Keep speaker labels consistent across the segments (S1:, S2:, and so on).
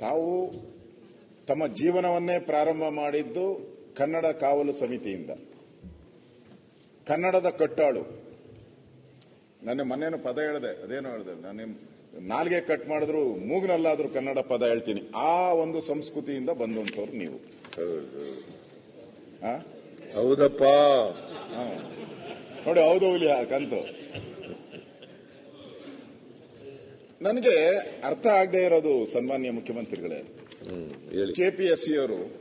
S1: ತಾವು ತಮ್ಮ ಜೀವನವನ್ನೇ ಪ್ರಾರಂಭ ಮಾಡಿದ್ದು ಕನ್ನಡ ಕಾವಲು ಸಮಿತಿಯಿಂದ. ಕನ್ನಡದ ಕಟ್ಟಾಳು. ನನ್ನ ಮನೇನು ಪದ ಹೇಳಿದೆ ಅದೇನು ಹೇಳಿದೆ ನಾನು ನಾಲ್ಗೆ ಕಟ್ ಮಾಡಿದ್ರು ಮೂಗ್ನಲ್ಲಾದ್ರೂ ಕನ್ನಡ ಪದ ಹೇಳ್ತೀನಿ. ಆ ಒಂದು ಸಂಸ್ಕೃತಿಯಿಂದ ಬಂದಂತವ್ರು ನೀವು?
S2: ಹೌದಪ್ಪ.
S1: ನೋಡಿ ಹೌದು ಹುಲಿ ಆ ಕಂತು. ನನಗೆ ಅರ್ಥ ಆಗದೆ ಇರೋದು ಸನ್ಮಾನ್ಯ ಮುಖ್ಯಮಂತ್ರಿಗಳೇ. ಕೆಪಿಎಸ್ಸಿ ಅವರು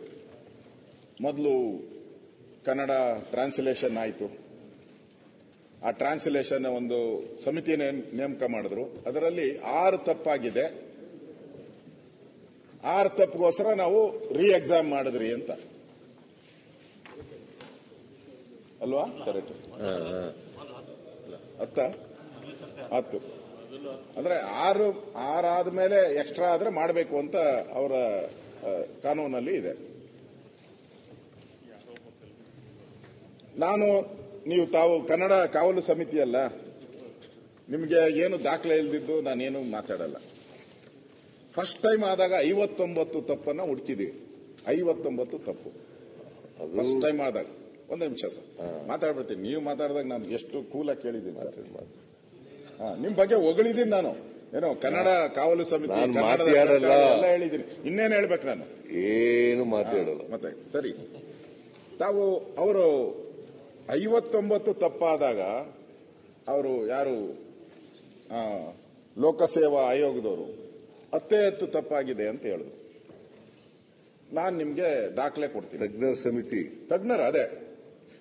S1: ಮೊದಲು ಕನ್ನಡ ಟ್ರಾನ್ಸ್ಲೇಷನ್ ಆಯಿತು. ಆ ಟ್ರಾನ್ಸ್ಲೇಷನ್ ಒಂದು ಸಮಿತಿ ನೇಮಕ ಮಾಡಿದ್ರು. ಅದರಲ್ಲಿ ಆರು ತಪ್ಪಾಗಿದೆ. ಆರು ತಪ್ಪಿಗೋಸ್ಕರ ನಾವು ರೀ ಎಕ್ಸಾಮ್ ಮಾಡಿದ್ರಿ ಅಂತ. ಅಲ್ವಾ? ಕರೆಕ್ಟ್. ಹತ್ತ ಹತ್ತು. ಅಂದ್ರೆ ಆರು ಆರಾದ ಮೇಲೆ ಎಕ್ಸ್ಟ್ರಾ ಆದ್ರೆ ಮಾಡಬೇಕು ಅಂತ ಅವರ ಕಾನೂನಲ್ಲಿ ಇದೆ. ನಾನು ನೀವು ತಾವು ಕನ್ನಡ ಕಾವಲು ಸಮಿತಿ ಅಲ್ಲ ನಿಮಗೆ ಏನು ದಾಖಲೆ ಇಲ್ದಿದ್ದು ನಾನೇನು ಮಾತಾಡಲ್ಲ. ಫಸ್ಟ್ ಟೈಮ್ ಆದಾಗ ಐವತ್ತೊಂಬತ್ತು ತಪ್ಪನ್ನ ಹುಡುಕಿದೀವಿ ಐವತ್ತೊಂಬತ್ತು ತಪ್ಪು. ಫಸ್ಟ್ ಟೈಮ್ ಆದಾಗ. ಒಂದು ನಿಮಿಷ ಸರ್. ಮಾತಾಡ್ಬಿಡ್ತೀನಿ. ನೀವು ಮಾತಾಡಿದಾಗ ನಾನು ಎಷ್ಟು ಕೂಲಾಗಿ ಕೇಳಿದ್ದೀನಿ. ಸರ್ ನಿಮ್ ಬಗ್ಗೆ ಹೊಗಳಿದ್ದೀನಿ ನಾನು. ಏನೋ ಕನ್ನಡ ಕಾವಲು ಸಮಿತಿ
S2: ನಾನ್ ಮಾತಾಡಲ್ಲ.
S1: ಸರ್ಕಾರ ಎಲ್ಲ ಹೇಳಿದ್ದೀನಿ ಇನ್ನೇನು ಹೇಳ್ಬೇಕು ನಾನು?
S2: ಏನು ಮಾತಾಡಲ್ಲ
S1: ಮತ್ತೆ ಸರಿ. ತಾವು ಅವರು ಐವತ್ತೊಂಬತ್ತು ತಪ್ಪಾದಾಗ ಅವರು ಯಾರು? ಆ, ಲೋಕಸೇವಾ ಆಯೋಗದವರು. ಹತ್ತೇ ಹತ್ತು ತಪ್ಪಾಗಿದೆ ಅಂತ ಹೇಳಿದ್ರು. ನಾನು ನಿಮ್ಗೆ ದಾಖಲೆ ಕೊಡ್ತೀನಿ.
S2: ತಜ್ಞರ ಸಮಿತಿ.
S1: ತಜ್ಞರ ಅದೇ.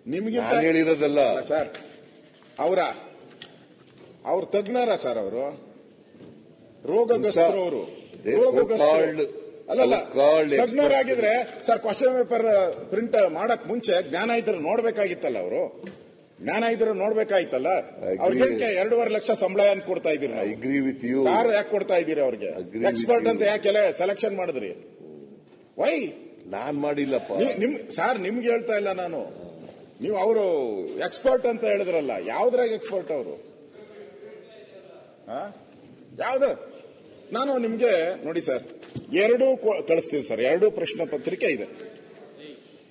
S1: ನಿಮಗೆ
S2: ನಾನು ಹೇಳಿರೋದಲ್ಲ.
S1: ಸರ್. ಅವರ ಅವ್ರ ತಜ್ಞರ ಸರ್ ಅವರು. ರೋಗಗ್ರಸ್ತರು ಅವರು. ಅಲ್ಲಲ್ಲ ತಜ್ಞರಾಗಿದ್ರೆ ಸರ್ ಕ್ವಶನ್ ಪೇಪರ್ ಪ್ರಿಂಟ್ ಮಾಡಕ್ ಮುಂಚೆ ಜ್ಞಾನ ಇದ್ರೆ ನೋಡ್ಬೇಕಾಗಿತ್ತಲ್ಲ ಅವರು? ಜ್ಞಾನ ಇದ್ರೆ ನೋಡ್ಬೇಕಾಗಿತ್ತಲ್ಲ?
S2: Agree.
S1: ಅವ್ರಿಗೆ ಎರಡೂವರೆ ಲಕ್ಷ ಸಂಬಳ ಅಂತ ಕೊಡ್ತಾ ಇದೀರಿ
S2: I agree with you
S1: car ಯಾಕೆ ಕೊಡ್ತಾ ಇದೀರಿ ಅವ್ರಿಗೆ? ಎಕ್ಸ್ಪರ್ಟ್. ಅಂತ ಯಾಕೆ ಸೆಲೆಕ್ಷನ್ ಮಾಡಿದ್ರಿ? ವೈ
S2: ನಾನ್ ಮಾಡಿಲ್ಲಪ್ಪ.
S1: ನಿಮ್ ಸರ್ ನಿಮ್ಗೆ ಹೇಳ್ತಾ ಇಲ್ಲ ನಾನು. ನೀವು ಅವರು ಎಕ್ಸ್ಪರ್ಟ್ ಅಂತ ಹೇಳಿದ್ರಲ್ಲ ಯಾವ್ದ್ರಾಗ ಎಕ್ಸ್ಪರ್ಟ್ ಅವರು? ಯಾವ್ದ್ರ ನಾನು ನಿಮ್ಗೆ ನೋಡಿ ಸರ್, ಎರಡೂ ಕಳಿಸ್ತೀನಿ ಸರ್, ಎರಡೂ ಪ್ರಶ್ನೆ ಪತ್ರಿಕೆ ಇದೆ.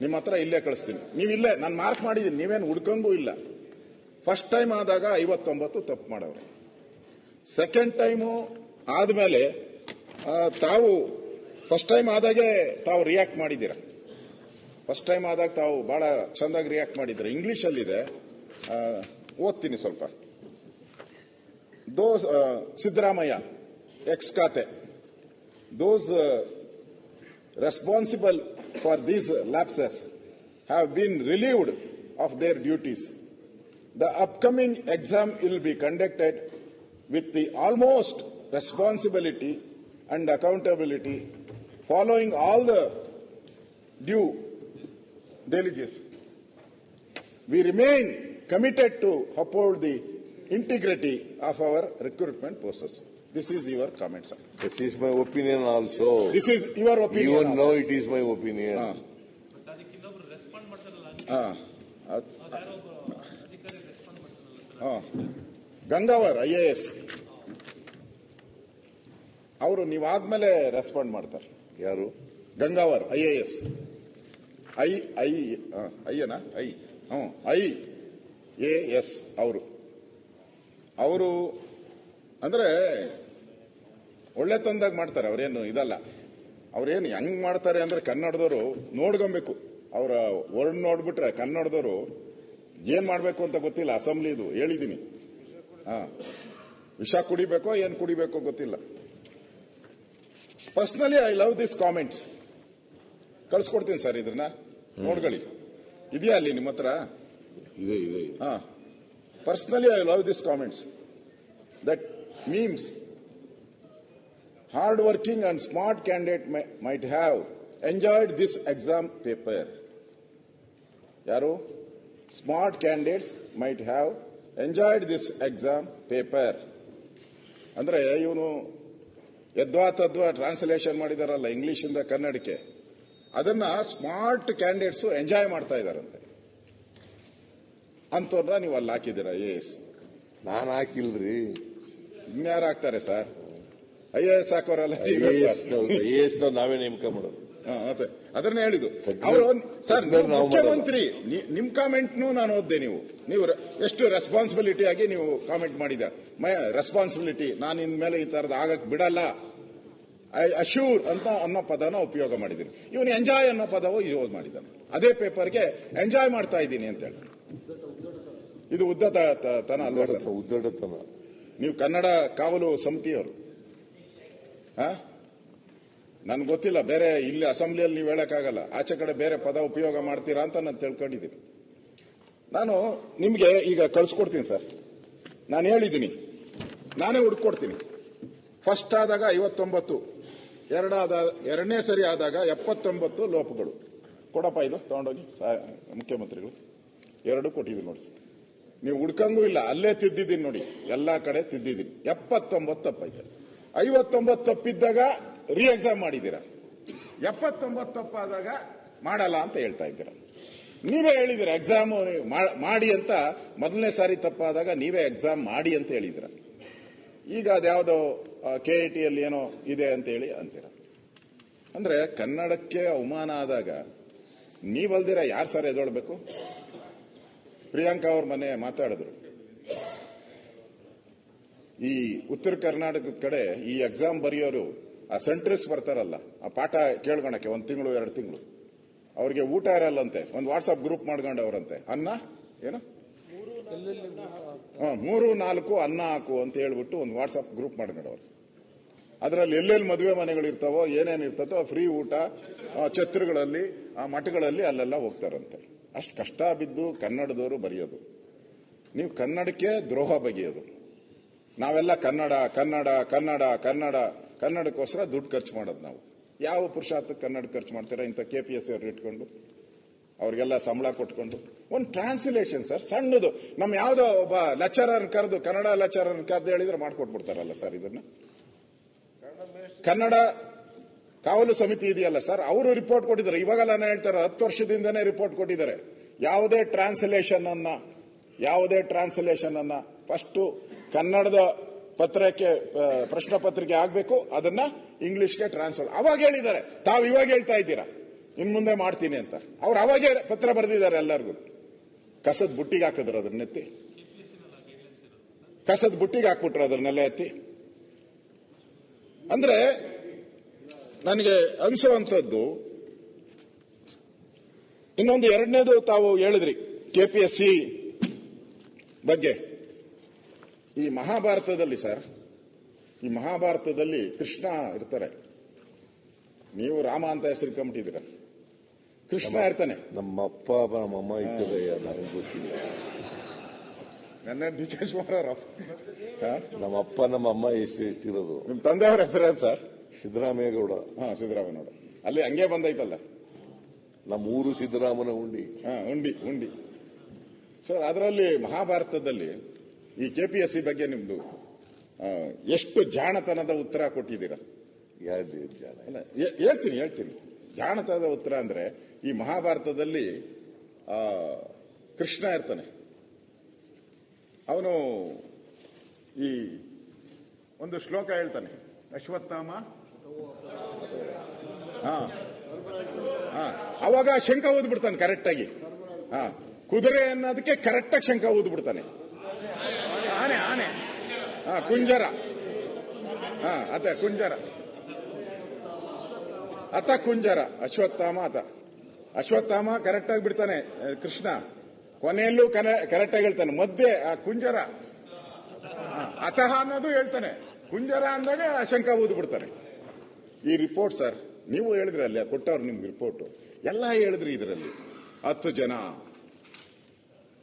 S1: ನಿಮ್ಮ ಹತ್ರ ಇಲ್ಲೇ ಕಳಿಸ್ತೀನಿ. ನೀವು ಇಲ್ಲೇ, ನಾನು ಮಾರ್ಕ್ ಮಾಡಿದ್ದೀನಿ ನೀವೇನು ಹುಡ್ಕೊಂಗೂ ಇಲ್ಲ. ಫಸ್ಟ್ ಟೈಮ್ ಆದಾಗ ಐವತ್ತೊಂಬತ್ತು ತಪ್ಪು ಮಾಡವ್ರೆ. ಸೆಕೆಂಡ್ ಟೈಮು ಆದ್ಮೇಲೆ ತಾವು ಫಸ್ಟ್ ಟೈಮ್ ಆದಾಗೆ ತಾವು ರಿಯಾಕ್ಟ್ ಮಾಡಿದ್ದೀರ? ಫಸ್ಟ್ ಟೈಮ್ ಆದಾಗ ತಾವು ಬಹಳ ಚಂದಾಗಿ ರಿಯಾಕ್ಟ್ ಮಾಡಿದ್ದೀರ? ಇಂಗ್ಲಿಷಲ್ಲಿದೆ ಓದ್ತೀನಿ ಸ್ವಲ್ಪ. those uh, Sidramaya, ex-Kate, those uh, responsible for these lapses have been relieved of their duties. The upcoming exam will be conducted with the almost responsibility and accountability following all the due diligence. We remain committed to uphold the integrity of our recruitment process. This is your comment, sir.
S2: This is my opinion also
S1: This is your opinion.
S2: Even
S1: also.
S2: No it is my opinion
S1: ಹಾ. ಹಾ. ಅದ್- Gangavar I A S ಅವರು ನೀವಾದ್ಮೇಲೆ respond ಮಾಡ್ತಾರೆ
S2: ಯಾರು
S1: Gangavar I A S I I ಐಯನ I ಹ್ಞೂ I A S ಅವರು ಅವರು ಅಂದ್ರೆ ಒಳ್ಳೆ ತಂದಾಗ ಮಾಡ್ತಾರೆ ಅವರೇನು ಇದಲ್ಲ. ಅವ್ರೇನು ಹೆಂಗ್ ಮಾಡ್ತಾರೆ ಅಂದ್ರೆ ಕನ್ನಡದವರು ನೋಡ್ಕೊಬೇಕು ಅವರ ವರ್ಡ್ ನೋಡ್ಬಿಟ್ರೆ ಕನ್ನಡದವರು ಏನ್ ಮಾಡ್ಬೇಕು ಅಂತ ಗೊತ್ತಿಲ್ಲ ಅಸೆಂಬ್ಲಿ ಇದು ಹೇಳಿದೀನಿ. ಹಾ. ವಿಷ ಕುಡಿಬೇಕೋ ಏನ್ ಕುಡಿಬೇಕೋ ಗೊತ್ತಿಲ್ಲ. Personally I love this comments. ಕಳ್ಸಿಕೊಡ್ತೀನಿ sir ಇದನ್ನ ನೋಡ್ಕೊಳ್ಳಿ. ಇದೆಯಾ ಅಲ್ಲಿ ನಿಮ್ಮ ಹತ್ರ?
S2: ಇದೆ ಇದೆ.
S1: ಹಾ. Personally I love this comments that memes hard working and smart candidate might have enjoyed this exam paper ಯಾರು smart candidates might have enjoyed this exam paper ಅಂದ್ರೆ ಇವನು ಯದ್ವಾ ತದ್ವಾ ಟ್ರಾನ್ಸ್ಲೇಷನ್ ಮಾಡಿದಾರಲ್ಲ ಇಂಗ್ಲಿಷಿಂದ ಕನ್ನಡಕ್ಕೆ. ಅದನ್ನ ಸ್ಮಾರ್ಟ್ ಕ್ಯಾಂಡಿಡೇಟ್ಸ್ ಎಂಜಾಯ್ ಮಾಡ್ತಾ ಇದಾರಂತೆ. ಅಂತವ್ರನ್ನ ನೀವು ಅಲ್ಲಿ ಹಾಕಿದ್ದೀರಾ? ಎಸ್
S2: ನಾನ್ ಹಾಕಿಲ್ರಿ.
S1: ಇನ್ಯಾರು ಹಾಕ್ತಾರೆ ಸರ್? ಐ ಎ ಎಸ್ ಹಾಕೋರಲ್ಲ ನೀವೇ
S2: ಐ ನೇಮಕ ಮಾಡೋದು
S1: ಹಾ,
S2: ಎ ಎಸ್ ನಾವೇ ನೇಮಕ ಮಾಡೋದು
S1: ಹಾ, ಅದೇ. ಅದನ್ನೇ ಹೇಳಿದ್ದು. ಅವರು ಸರ್ ಮುಖ್ಯಮಂತ್ರಿ ನಿಮ್ ಕಾಮೆಂಟ್ನು ನಾನು ಓದ್ದೆ ನೀವು. ನೀವು ಎಷ್ಟು ರೆಸ್ಪಾನ್ಸಿಬಿಲಿಟಿ ಆಗಿ ನೀವು ಕಾಮೆಂಟ್ ಮಾಡಿದ ರೆಸ್ಪಾನ್ಸಿಬಿಲಿಟಿ ನಾನು ಇನ್ಮೇಲೆ ಈ ತರದ ಆಗಕ್ ಬಿಡಲ್ಲ. ಐ ಅಶ್ಯೂರ್ ಅಂತ ಅನ್ನೋ ಪದನ ಉಪಯೋಗ ಮಾಡಿದ್ದೀನಿ. ಇವನು ಎಂಜಾಯ್ ಅನ್ನೋ ಪದವು ಯೂಸ್ ಮಾಡಿದ್ದಾನೆ. ಅದೇ ಪೇಪರ್ಗೆ ಎಂಜಾಯ್ ಮಾಡ್ತಾ ಇದ್ದೀನಿ ಅಂತ ಹೇಳಿ ಇದು ಉದ್ದತ ತನ ಅಲ್ವಾ ಸರ್?
S2: ಉದ್ದಡತನ
S1: ನೀವು ಕನ್ನಡ ಕಾವಲು ಸಮಿತಿಯವರು. ನನ್ಗೆ ಗೊತ್ತಿಲ್ಲ ಬೇರೆ ಇಲ್ಲಿ ಅಸೆಂಬ್ಲಿಯಲ್ಲಿ ನೀವು ಹೇಳಕ್ಕಾಗಲ್ಲ. ಆಚೆ ಕಡೆ ಬೇರೆ ಪದ ಉಪಯೋಗ ಮಾಡ್ತೀರಾ ಅಂತ ನಾನು ತಿಳ್ಕೊಂಡಿದ್ದೀನಿ. ನಾನು ನಿಮಗೆ ಈಗ ಕಳಿಸ್ಕೊಡ್ತೀನಿ ಸರ್. ನಾನು ಹೇಳಿದ್ದೀನಿ. ನಾನೇ ಹುಡ್ಕೊಡ್ತೀನಿ. ಫಸ್ಟ್ ಆದಾಗ ಐವತ್ತೊಂಬತ್ತು ಎರಡಾದ ಎರಡನೇ ಸರಿ ಆದಾಗ ಎಪ್ಪತ್ತೊಂಬತ್ತು ಲೋಪಗಳು. ಕೊಡಪ್ಪ ಇದು ತಗೊಂಡೋಗಿ. ಮುಖ್ಯಮಂತ್ರಿಗಳು. ಎರಡು ಕೊಟ್ಟಿದ್ದೀನಿ ನೋಡಿ ಸರ್ ನೀವು ಹುಡ್ಕಂಗೂ ಇಲ್ಲ, ಅಲ್ಲೇ ತಿದ್ದಿದ್ದೀನಿ ನೋಡಿ. ಎಲ್ಲಾ ಕಡೆ ತಿದ್ದಿದ್ದೀನಿ. ಎಪ್ಪತ್ತೊಂಬತ್ತು ತಪ್ಪೈತೆ ಐವತ್ತೊಂಬತ್ತು ತಪ್ಪಿದ್ದಾಗ ರಿ ಎಕ್ಸಾಮ್ ಮಾಡಿದ್ದೀರಾ? ಎಪ್ಪತ್ತೊಂಬತ್ತು ತಪ್ಪಾದಾಗ ಮಾಡಲ್ಲ ಅಂತ ಹೇಳ್ತಾ ಇದ್ದೀರ? ನೀವೇ ಹೇಳಿದಿರ ಎಕ್ಸಾಮ್ ಮಾಡಿ ಅಂತ ಮೊದಲನೇ ಸಾರಿ ತಪ್ಪಾದಾಗ ನೀವೇ ಎಕ್ಸಾಮ್ ಮಾಡಿ ಅಂತ ಹೇಳಿದಿರ ಈಗ ಅದ್ಯಾವುದೋ ಕೆ ಐ ಟಿಯಲ್ಲಿ ಏನೋ ಇದೆ ಅಂತ ಹೇಳಿ ಅಂತೀರ? ಅಂದ್ರೆ ಕನ್ನಡಕ್ಕೆ ಅವಮಾನ ಆದಾಗ ನೀವಲ್ದಿರ ಯಾರು ಸರ್ ಎದೊಳ್ಬೇಕು? ಪ್ರಿಯಾಂಕಾ ಅವ್ರ ಮನೆ ಮಾತಾಡಿದ್ರು. ಈ ಉತ್ತರ ಕರ್ನಾಟಕದ ಕಡೆ ಈ ಎಕ್ಸಾಮ್ ಬರೆಯೋರು ಆ ಸೆಂಟ್ರಿಸ್ ಬರ್ತಾರಲ್ಲ, ಆ ಪಾಠ ಕೇಳ್ಕೊಳಕ್ಕೆ ಒಂದು ತಿಂಗಳು, ಎರಡು ತಿಂಗಳು. ಅವ್ರಿಗೆ ಊಟ ಇರಲ್ಲಂತೆ, ಒಂದು ವಾಟ್ಸ್ಆಪ್ ಗ್ರೂಪ್ ಮಾಡ್ಕೊಂಡವ್ರಂತೆ ಅನ್ನ? ಏನು? ಮೂರು, ನಾಲ್ಕು, ಅನ್ನ ಹಾಕು ಅಂತ ಹೇಳ್ಬಿಟ್ಟು ಒಂದು ವಾಟ್ಸ್ಆಪ್ ಗ್ರೂಪ್ ಮಾಡ್ಕೊಂಡವ್ರು ಅದರಲ್ಲಿ ಎಲ್ಲೆಲ್ಲಿ ಮದುವೆ ಮನೆಗಳು ಇರ್ತಾವೋ ಏನೇನು ಇರ್ತದೋ ಫ್ರೀ ಊಟ ಛತ್ರಗಳಲ್ಲಿ ಮಠಗಳಲ್ಲಿ ಅಲ್ಲೆಲ್ಲ ಹೋಗ್ತಾರಂತೆ. ಅಷ್ಟು ಕಷ್ಟ ಬಿದ್ದು ಕನ್ನಡದವರು ಬರೆಯೋದು. ನೀವು ಕನ್ನಡಕ್ಕೆ ದ್ರೋಹ ಬಗೆಯೋದು. ನಾವೆಲ್ಲ ಕನ್ನಡ ಕನ್ನಡ ಕನ್ನಡ ಕನ್ನಡ, ಕನ್ನಡಕ್ಕೋಸ್ಕರ ದುಡ್ಡು ಖರ್ಚು ಮಾಡೋದು ನಾವು. ಯಾವ ಪುರುಷಾರ್ಥಕ್ಕೆ ಕನ್ನಡ ಖರ್ಚು ಮಾಡ್ತೀರಾ? ಇಂಥ ಕೆ ಪಿ ಎಸ್ ಅವ್ರು ಇಟ್ಕೊಂಡು, ಅವ್ರಿಗೆಲ್ಲ ಸಂಬಳ ಕೊಟ್ಕೊಂಡು. ಒಂದು ಟ್ರಾನ್ಸ್ಲೇಷನ್ ಸರ್, ಸಣ್ಣದು. ನಮ್ಮ ಯಾವುದೋ ಒಬ್ಬ ಲೆಕ್ಚರರ್ ಕರೆದು ಕನ್ನಡ ಲೆಕ್ಚರರ್ ಕರೆದು ಹೇಳಿದ್ರೆ ಮಾಡ್ಕೊಟ್ಬಿಡ್ತಾರಲ್ಲ ಸರ್ ಇದನ್ನ? ಕನ್ನಡ ಕಾವಲು ಸಮಿತಿ ಇದೆಯಲ್ಲ ಸರ್, ಅವರು ರಿಪೋರ್ಟ್ ಕೊಟ್ಟಿದ್ದಾರೆ. ಇವಾಗ ನಾನು ಹೇಳ್ತಾರೆ ಹತ್ತು ವರ್ಷದಿಂದನೇ ರಿಪೋರ್ಟ್ ಕೊಟ್ಟಿದ್ದಾರೆ. ಯಾವುದೇ ಟ್ರಾನ್ಸ್ಲೇಷನ್ ಅನ್ನ, ಯಾವುದೇ ಟ್ರಾನ್ಸ್ಲೇಷನ್ ಅನ್ನ ಫಸ್ಟ್ ಕನ್ನಡದ ಪತ್ರಕ್ಕೆ ಪ್ರಶ್ನೆ ಪತ್ರಿಕೆ ಆಗಬೇಕು, ಅದನ್ನ ಇಂಗ್ಲಿಷ್ಗೆ ಟ್ರಾನ್ಸ್ಫರ್ ಅವಾಗ ಹೇಳಿದ್ದಾರೆ. ತಾವು ಇವಾಗ ಹೇಳ್ತಾ ಇದ್ದೀರಾ? ಇನ್ ಮುಂದೆ ಮಾಡ್ತೀನಿ ಅಂತ. ಅವ್ರು ಅವಾಗೇ ಪತ್ರ ಬರೆದಿದ್ದಾರೆ ಎಲ್ಲರಿಗೂ. ಕಸದ ಬುಟ್ಟಿಗೆ ಹಾಕಿದ್ರು ಅದನ್ನೆತ್ತಿ ಕಸದ ಬುಟ್ಟಿಗೆ ಹಾಕ್ಬಿಟ್ರು ಅದನ್ನೆಲ್ಲ ಎತ್ತಿ. ಅಂದ್ರೆ ನನಗೆ ಅನಿಸುವಂಥದ್ದು ಇನ್ನೊಂದು ಎರಡನೇದು ತಾವು ಹೇಳಿದ್ರಿ ಕೆಪಿಎಸ್ಸಿ ಬಗ್ಗೆ. ಈ ಮಹಾಭಾರತದಲ್ಲಿ ಸರ್ ಈ ಮಹಾಭಾರತದಲ್ಲಿ ಕೃಷ್ಣ ಇರ್ತಾರೆ. ನೀವು ರಾಮ ಅಂತ ಹೆಸರು ಕಂಬಿಟ್ಟಿದ್ದೀರ ಕೃಷ್ಣ ಇರ್ತಾನೆ
S2: ನಮ್ಮ ಅಪ್ಪ ನಮ್ಮ ಅಮ್ಮ ಇಟ್ಟದಯ್ಯ ನನಗೆ ಗೊತ್ತಿಲ್ಲ.
S1: ನನ್ನ ಡಿ ಕೆ ಶಿವರಾವ್
S2: ನಮ್ಮ ಅಪ್ಪ ನಮ್ಮ ಅಮ್ಮ ಎಷ್ಟು ಇಟ್ಟಿರೋದು.
S1: ನಿಮ್ ತಂದೆಯವರ ಹೆಸರೇನು ಸರ್?
S2: ಸಿದ್ದರಾಮೇಗೌಡ
S1: ಹಾ ಸಿದ್ದರಾಮಯ್ಯನವರು. ಅಲ್ಲಿ ಹಂಗೆ ಬಂದೈತಲ್ಲ.
S2: ನಮ್ಮ ಊರು ಸಿದ್ದರಾಮನ ಉಂಡಿ
S1: ಹಾ ಉಂಡಿ ಉಂಡಿ ಸರ್ ಅದರಲ್ಲಿ ಮಹಾಭಾರತದಲ್ಲಿ ಈ ಕೆಪಿಎಸ್ಸಿ ಬಗ್ಗೆ ನಿಮ್ದು ಎಷ್ಟು ಜಾಣತನದ ಉತ್ತರ ಕೊಟ್ಟಿದ್ದೀರಾ? ಹೇಳ್ತೀನಿ ಹೇಳ್ತೀನಿ. ಜಾಣತನದ ಉತ್ತರ ಅಂದ್ರೆ ಈ ಮಹಾಭಾರತದಲ್ಲಿ ಆ, ಕೃಷ್ಣ ಇರ್ತಾನೆ. ಅವನು ಈ ಒಂದು ಶ್ಲೋಕ ಹೇಳ್ತಾನೆ ಅಶ್ವತ್ಥಾಮ ಅವಾಗ ಶಂಕ ಓದ್ಬಿಡ್ತಾನೆ ಕರೆಕ್ಟ್ ಆಗಿ ಹಾ. ಕುದುರೆ ಅನ್ನೋದಕ್ಕೆ ಕರೆಕ್ಟ್ ಆಗಿ ಶಂಕ ಓದ್ಬಿಡ್ತಾನೆ ಆನೆ ಆನೆ. ಹಾ, ಕುಂಜರ. ಹಾ, ಅತ ಕುಂಜರ. ಅತ ಕುಂಜರ. ಅಶ್ವತ್ಥಾಮ ಅತ. ಅಶ್ವತ್ಥಾಮ ಕರೆಕ್ಟ್ ಆಗಿ ಬಿಡ್ತಾನೆ ಕೃಷ್ಣ. ಕೊನೆಯಲ್ಲೂ ಕರೆಕ್ಟ್ ಆಗಿ ಹೇಳ್ತಾನೆ, ಮಧ್ಯೆ, ಆ, ಕುಂಜರ. ಅತಃ ಅನ್ನೋದು ಹೇಳ್ತಾನೆ. ಕುಂಜರ ಅಂದಾಗ ಶಂಕ ಊದು ಬಿಡ್ತಾನೆ ಈ ರಿಪೋರ್ಟ್ ಸರ್ ನೀವು ಹೇಳಿದ್ರೆ ಅಲ್ಲಿ ಕೊಟ್ಟವ್ರು ನಿಮ್ಗೆ ರಿಪೋರ್ಟ್ ಎಲ್ಲ ಹೇಳಿದ್ರಿ ಇದರಲ್ಲಿ. ಹತ್ತು ಜನ.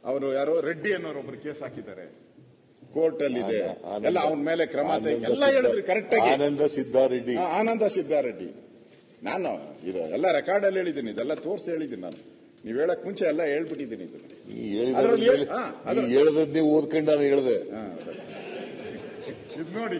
S1: ಅವರು ಯಾರೋ ರೆಡ್ಡಿ ಅನ್ನೋರು ಒಬ್ರು ಕೇಸ್ ಹಾಕಿದ್ದಾರೆ. ಕೋರ್ಟ್ ಅಲ್ಲಿ ಇದೆ ಎಲ್ಲ ಅವನ ಮೇಲೆ ಕ್ರಮ ಎಲ್ಲ ಹೇಳಿದ್ರಿ ಕರೆಕ್ಟ್ ಆಗಿ.
S2: ಆನಂದ ಸಿದ್ದಾರೆಡ್ಡಿ
S1: ಆನಂದ ಸಿದ್ದಾರೆಡ್ಡಿ ನಾನು ಇದು ಎಲ್ಲ ರೆಕಾರ್ಡ್ ಅಲ್ಲಿ ಹೇಳಿದ್ದೀನಿ ಇದೆಲ್ಲ ತೋರಿಸಿ ಹೇಳಿದ್ದೀನಿ ನಾನು. ನೀವ್ ಹೇಳಕ್ ಮುಂಚೆ ಎಲ್ಲ ಹೇಳ್ಬಿಟ್ಟಿದ್ದೀನಿ
S2: ಹೇಳದನ್ನೇ ಓದ್ಕೊಂಡು ನಾನು ಹೇಳ್ದೆ.
S1: ಇದು ನೋಡಿ.